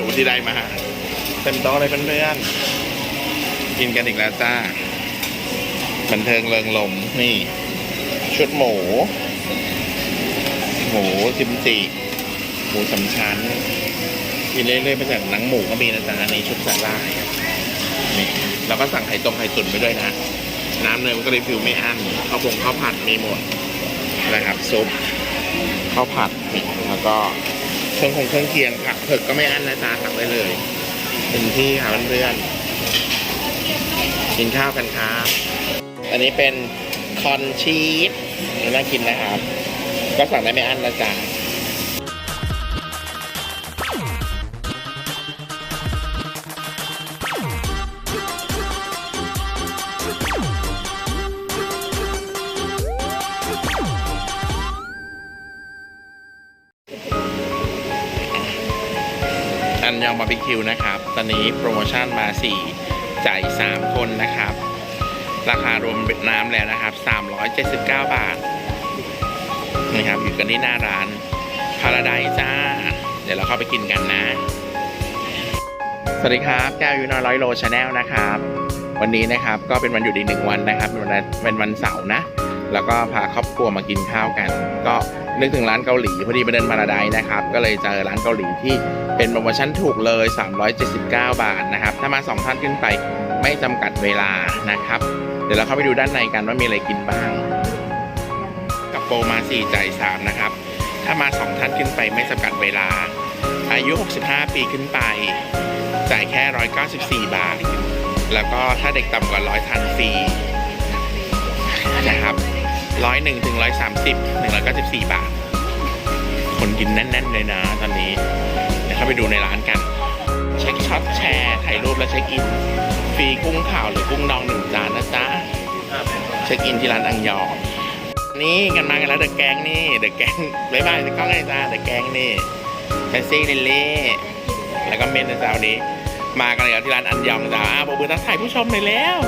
ดูที่ได้มาเต็มโต๊ะเลยเพื่อนๆกินกันอีกแล้วจ้าบันเทิงเริงลมนี่ ชุดหมู หมูจิมจิหมูสามชั้นกินเรื่อยๆไปจากหนังหมูก็มีนะจ๊ะในชุดสาลายนี่เราก็สั่งไข่ตรงไข่ตุ๋นไปด้วยนะ น้ำเนยมันก็รีฟิวไม่อั้นข้าวผงข้าวผัดมีหมดนะครับซุปข้าวผัดแล้วก็ เครื่องคงเครื่องเคียงผักเผือกก็ไม่อั้นนะจ๊ะสั่งได้เลยเป็นที่ค่ะเพื่อนๆกินข้าวกันครับอันนี้เป็นคอนชีสน่ากินนะครับ ก็สั่งได้ไม่อั้นนะจ๊ะ นยองบาร์บีคิวนะครับ ตอนนี้โปรโมชั่นมา 4 จ่าย 3 คนนะครับ ราคารวมน้ำแล้วนะครับ 379 บาทนะครับอยู่กันที่หน้าร้านพาราไดจ้า เดี๋ยวเราเข้าไปกินกันนะ สวัสดีครับแก้วยูนอร้อยโลชาแนลนะครับ วันนี้นะครับก็เป็นวันหยุดอีกหนึ่งวันนะครับ เป็นวันเป็นวันเสาร์นะ แล้วก็พาครอบครัวมากินข้าวกัน ก็นึกถึงร้านเกาหลีพอดีไปเดินพาราไดนะครับ ก็เลยเจอร้านเกาหลีที่เป็นโปรโมชั่นถูกเลย 379 บาทนะครับ ถ้ามา 2 ท่านขึ้นไปไม่จำกัดเวลานะครับ เดี๋ยวเราเข้าไปดูด้านในกันว่ามีอะไรกินบ้าง กับโปรมา 4 จ่าย 3 นะครับ ถ้ามา 2 ท่านขึ้นไปไม่จำกัดเวลา อายุ 65 ปีขึ้นไป จ่ายแค่ 194 บาท แล้วก็ถ้าเด็กต่ำกว่า 100ทานฟรีนะครับ ร้อยหนึ่งถึงร้อยสามสิบหนึ่งร้อยเก้าสิบสี่บาท คนกินแน่น ๆ เลยนะตอนนี้เดี๋ยวเข้าไปดูในร้านกัน เช็คช็อตแชร์ถ่ายรูปและเช็คอิน ฟรีกุ้งขาวหรือกุ้งดองหนึ่งจานนะจ๊ะเช็คอินที่ร้านอังยองนี่กันมากันแล้วเดอะแกงนี่เดอะแกงบายบายจะกล้องไงจ้าเดอะแกงนี่แพนซี่ลิลลี่แล้วก็เมนนะจ๊ะวันนี้ มากันแล้วที่ร้านอันยองจ้าอะบอกเบอร์ทักทายผู้ชมหน่อยแล้ว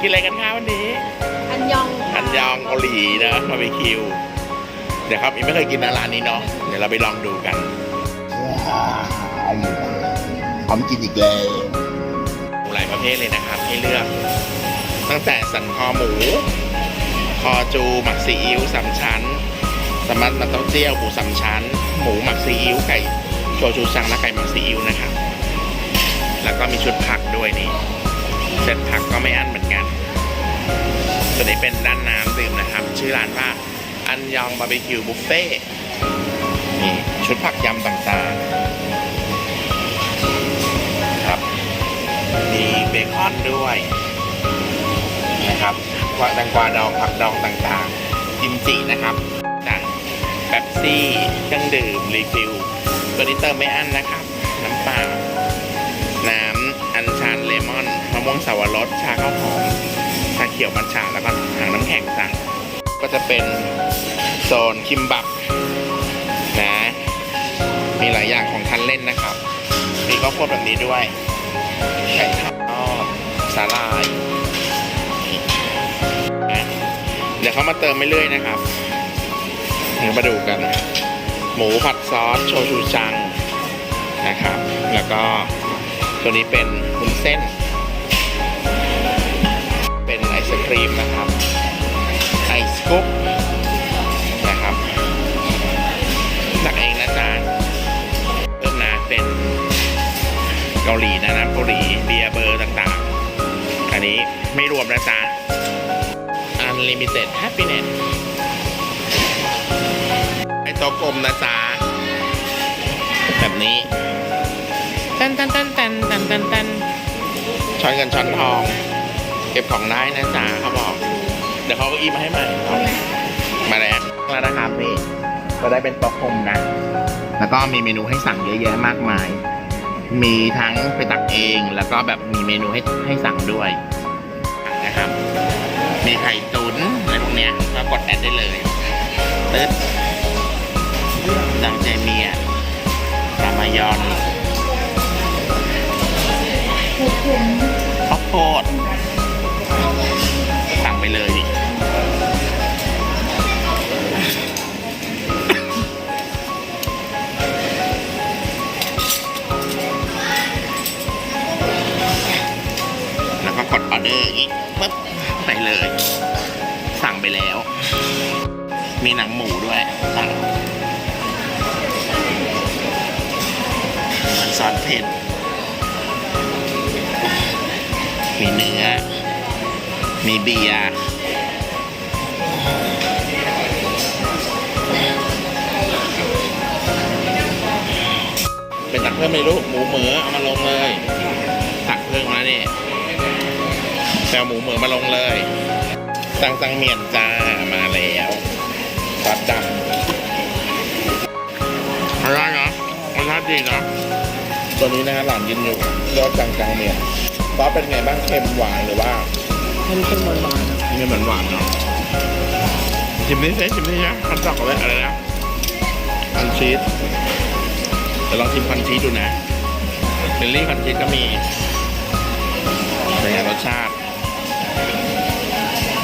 กินอะไรกันคะวันนี้ อันยองอันยองเกาหลีนะบาร์บีคิว เดี๋ยวครับอีกไม่เคยกินนะร้านนี้เนาะ เดี๋ยวเราไปลองดูกันพร้อมกินอีกแล้วหลายประเภทเลยนะครับ ให้เลือก ตั้งแต่สันคอหมู คอจู หมักซีอิ๊วสามชั้น สมัตมันเต้าเจี้ยวหมูสามชั้น หมูหมักซีอิ๊วไก่โชชูซังและไก่หมักซีอิ๊วนะครับ แล้วก็มีชุดผักด้วยนี่ เซตผักก็ไม่อั้นเหมือนกันตัวนี้เป็นด้านน้ำดื่มนะครับ ชื่อร้านว่าอันยองบาร์บีคิวบุฟเฟ่นี่ชุดผักยำต่างๆครับมีเบคอนด้วยนะครับกวาแตงกวาดองผักดองต่างๆกิมจินะครับจากแป๊บซี่เครื่องดื่มรีฟิลตัวนี้เติมไม่อั้นนะครับ น้ำเปล่า ม่วงสาวรสชาข้าวหอมชาเขียวมัทฉะแล้วก็ถังน้ำแข็งสั่งก็จะเป็นโซนคิมบับนะ มีหลายอย่างของทันเล่นนะครับ มีข้าวโพดแบบนี้ด้วยไข่ทอดสาลายนะเดี๋ยวเขามาเติมไม่เรื่อยๆนะครับเดี๋ยวมาดูกัน หมูผัดซอสโชชูจังนะครับ แล้วก็ตัวนี้เป็นวุ้นเส้น ศครีมนะครับไอสกุ๊ปนะครับตักเองนะจ๊ะเริ่มนะเป็นเกาหลีนะน้ำเกาหลีเบียร์เบอร์ต่างๆ อันนี้ไม่รวมนะจ๊ะ Unlimited Happiness ไอตัวกลมนะจ๊ะ แบบนี้ตันตันตันตันตันตันตันช้อนเงินช้อนทอง ก็บของได้นะจ๊ะเขาบอก เดี๋ยวเขาก็อีมาให้ใหม่ครับมาแล้วแล้วนะครับนี่ก็ได้เป็นโต๊ะกลมนะ แล้วก็มีเมนูให้สั่งเยอะแยะมากมาย มีทั้งไปตักเองแล้วก็แบบมีเมนูให้ให้สั่งด้วยนะครับ มีไข่ตุ๋นอะไรพวกเนี้ยก็กดแอดได้เลยตึ๊ดดังใจเมียรามายอน มีหนังหมูด้วยสั่งมันซอสเผ็ด มีเนื้อ มีเบียร์เป็นตักเพิ่มไม่รู้หมูเหมือเอามาลงเลย ตักเพิ่มมาเนี่ยแซวหมูเหมือมาลงเลยตังตังเมียนจ้ามาแล้ว ซอสดำอร่อยเนาะรสชาติดีเนาะตัวนี้นะฮะหลานกินอยู่รสจังจังเมียนซอสเป็นไงบ้างเค็มหวานหรือว่ามันเป็นหวานหวานนี่เหมือนหวานเนาะชิมดิสิชิมดินะคันตอกอะไรอะไรนะคันชีสเดี๋ยวลองชิมคันชีสดูนะเบลลี่คันชีสก็มีเป็นไงรสชาติ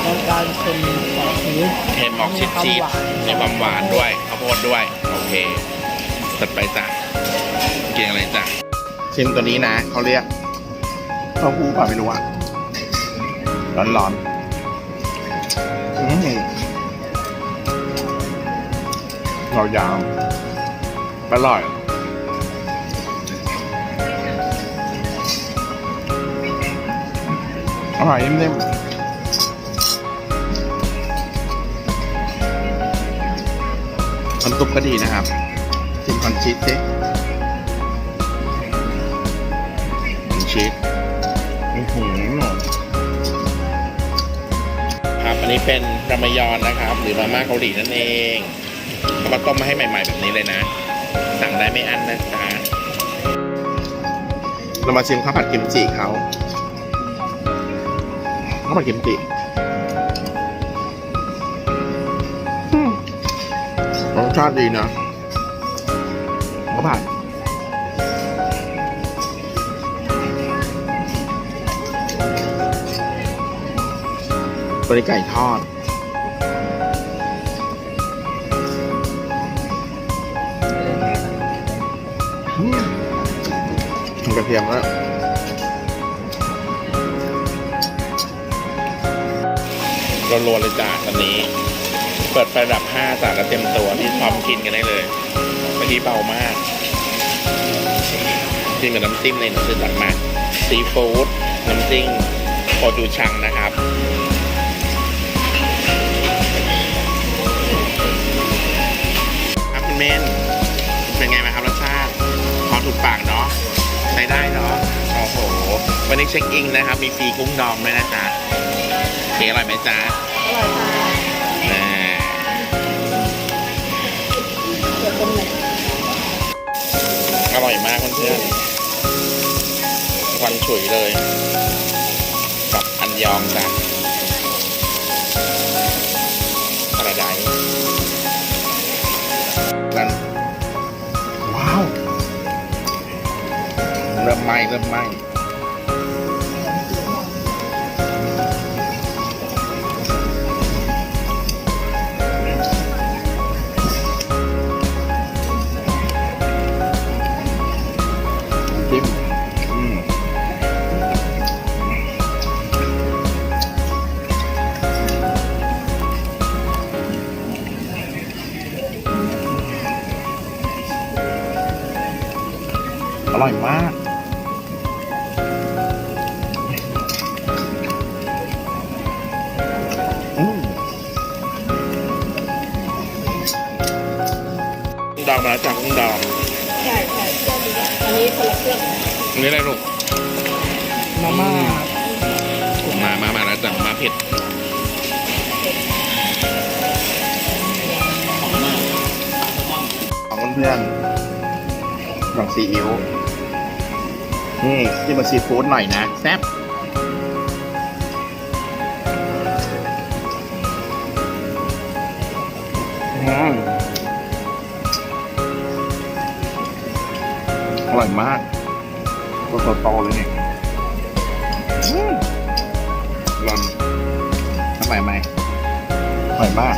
ต้องการเป็นของผิวเค็มออกชีสชีสมีความหวานด้วยข้าวโพดด้วย โอเคตัดไปจ้ะกินอะไรจ้ะชิมตัวนี้นะ เขาเรียกเต้าหู้ป่ะไม่รู้อะร้อนๆอืมเรายาวอร่อยอร่อยนิ่มๆ น้ำซุปก็ดีนะครับชิมคอนชีสสิคอนชีสอื้อหือครับอันนี้เป็นรามยอนนะครับ หรือมาม่าเกาหลีนั่นเองเขามาต้มมาให้ใหม่ ๆ แบบนี้เลยนะ สั่งได้ไม่อั้นนะจ๊ะเรามาชิมข้าวผัดกิมจิเขาข้าวผัดกิมจิ รสชาติดีนะข้าวผัดตัวนี้ไก่ทอดอืมมีกระเทียมแล้วรัวๆเลยจ้าตอนนี้ เปิดไฟระดับ5จ้าแล้วเต็มตัวที่พร้อมกินกันได้เลยเมื่อกี้เบามากกินกับน้ำจิ้มเลยนังสือตักมาซีฟู้ดน้ำจิ้มโคจูชังนะครับครับคุณเมนเป็นไงบ้าครับรสชาติพอถูกปากเนาะใช้ได้เนาะโอ้โห วันนี้เช็คอินนะครับ มีฟรีกุ้งดองด้วยนะจ๊ะเค้กอร่อยไหมจ๊ะอร่อยค่ะ อร่อยมากเพื่อนๆควันฉุยเลย กับอันยองจ้ะกระไดนั่นว้าว เริ่มไหม้เริ่มไหม้ จิ้มอร่อยมากอืมกุ้งดองมาแล้วจากกุ้งดองใช่ องนี้อันนี้คนละเครื่องอันนี่อะไรลูกมาม่ามามามาแล้วจากมาเผ็ดของเพื่อนๆลองซีอิ๊วนี่จิ้มมาซีฟู้ดหน่อยนะ แซ่บอืม อร่อยมากตัวโตๆเลยเนี่ยร้อนทำไมไหมอร่อยมาก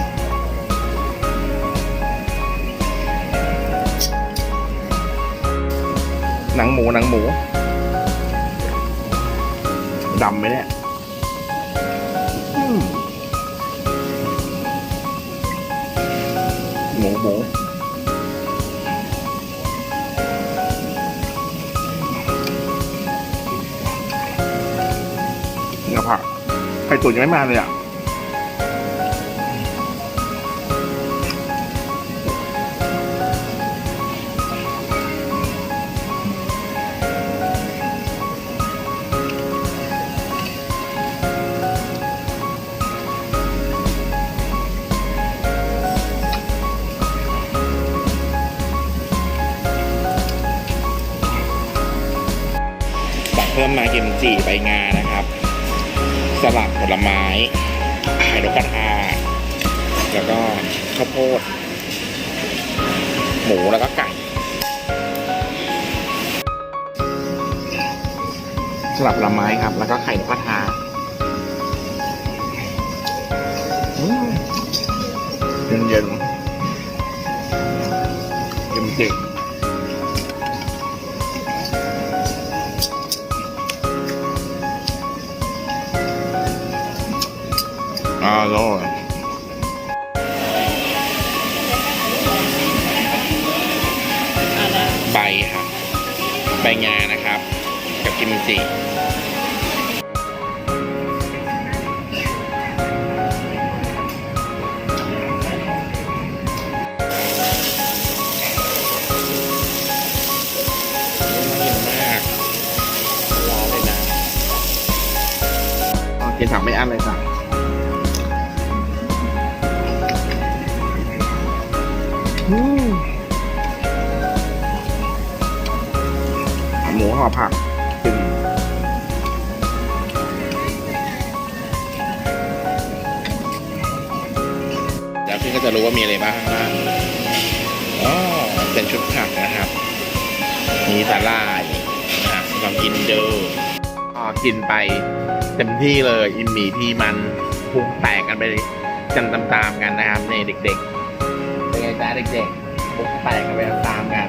หนังหมูหนังหมูดำไหมเนี่ยหมูหมู ผักไข่ตุ๋นยังไม่มาเลยอะเพิ่มมาเกมจิใบงานะครับ สลัดผลไม้ไข่นกกระทาแล้วก็ข้าวโพด หมูแล้วก็ไก่สลัดผลไม้ครับ แล้วก็ไข่นกกระทาเย็นเย็นๆกิม อร่อยอะไรใบครับ ใบงานะครับ กับกิมจิน่ากินมากร้อนเลยนะเอากินถังไม่อั้นเลยจ้ะ หมูห่อผักกินแล้วพี่ก็จะรู้ว่ามีอะไรบ้างข้างอ๋อเป็นชุดผักนะครับ มีสาลายนะลองกินดูก็กินไปเต็มที่เลย อิมหมีที่มันพุงแตกกันไปกันตามๆกันนะครับในเด็ก ๆ เป็นไงจ้าเด็กๆพุงแตกกันไปตามกัน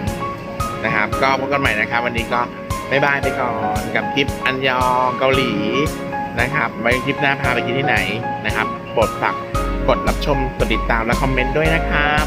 นะครับ ก็พบกันใหม่นะครับ วันนี้ก็บ๊ายบายไปก่อนกับคลิปอันยองเกาหลีนะครับไว้คลิปหน้าพาไปกินที่ไหนนะครับโปรดฝากกดรับชมกดติดตามและคอมเมนต์ด้วยนะครับ